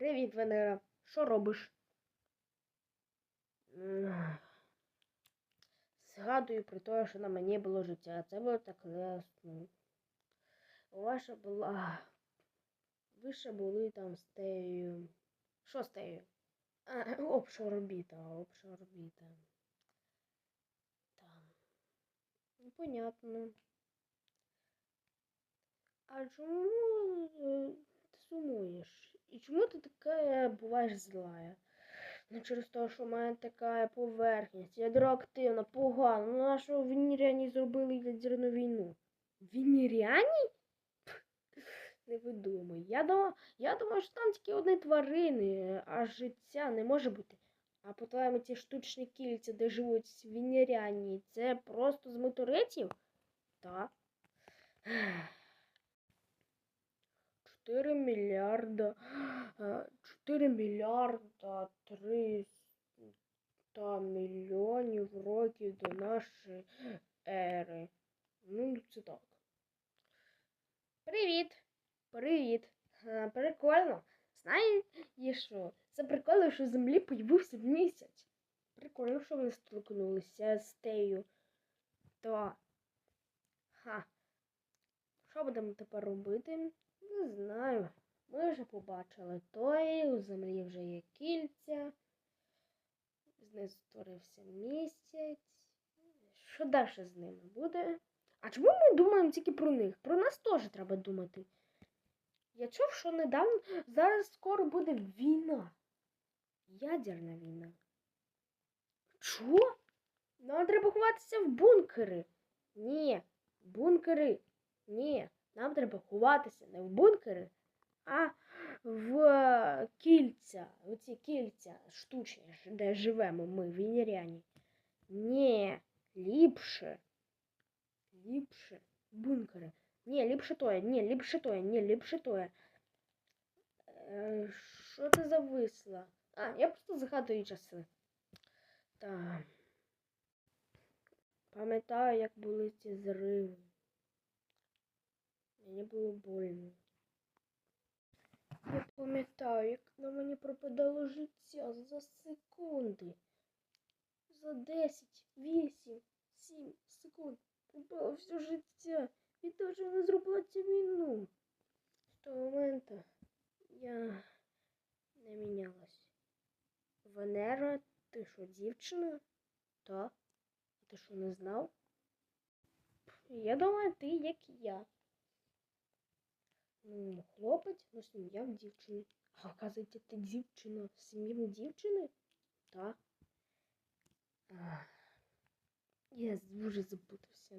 Привіт, Венера. Що робиш? Згадую про те, що на мені було життя. Це було так лесно. Ваша була. Ви ще були там з тею. Що з тею? А, обшорбіта, обшорбіта. Там. Ну, понятно. А чому е, ти сумуєш? І чому ти така буваєш злая? Ну через те, що в мене така поверхність, ядроактивна, погана. Ну на що венеряні зробили ядерну війну? Пх, Не видумай. Я думаю, я думаю, що там тільки одні тварини, а життя не може бути. А по-твоєму ці штучні кільця, де живуть венеряні, це просто з метеоритів? Так. 4 мільярда, е, 4 мільярда 300 мільйонів років до нашої ери. Ну, це так. Привіт! Привіт! Е, Прикольно. Знаєш що? Це прикольно, що землі появився в місяць. Прикольно, що вони столкнулися з тею. То. Ха. Що будемо тепер робити? Не знаю. Ми вже побачили той, у землі вже є кільця. Знизу створився місяць. Що далі з ними буде? А чому ми думаємо тільки про них? Про нас теж треба думати. Я чув, що недавно зараз скоро буде війна. Ядерна війна. Чого? Нам треба ховатися в бункери. Ні, бункери. Ні. Нам треба ховатися не в бункери, а в кільця. Оці кільця штучні, де живемо ми, венеряні. Ні, ліпше. Ліпше. Бункери. Ні, ліпше тоє, ні, ліпше тоє, ні, ліпше тоє. Е, Що це за висла? А, я просто згадую часи. Так. Пам'ятаю, як були ці зриви. Мені було больно. Я пам'ятаю, як на мені пропадало життя за секунди. За 10, 8, 7 секунд пропало все життя. І те, що не зробила цю війну. З того моменту я не мінялась. Венера, ти що, дівчина? Так. А ти що не знав? Я думаю, ти як я. Хлопець, ну сім'я в дівчини. А оказується, ти дівчина в сім'ї дівчини? Так. Я дуже запутався.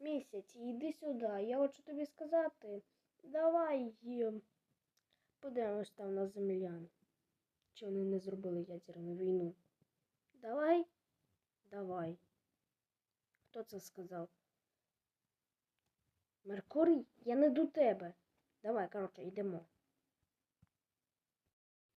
Місяць, іди сюди. Я хочу тобі сказати. Давай подивимось там на землян. Чи вони не зробили ядерну війну? Давай. Давай. Хто це сказав? Меркурій, я не до тебе. Давай, коротше, йдемо.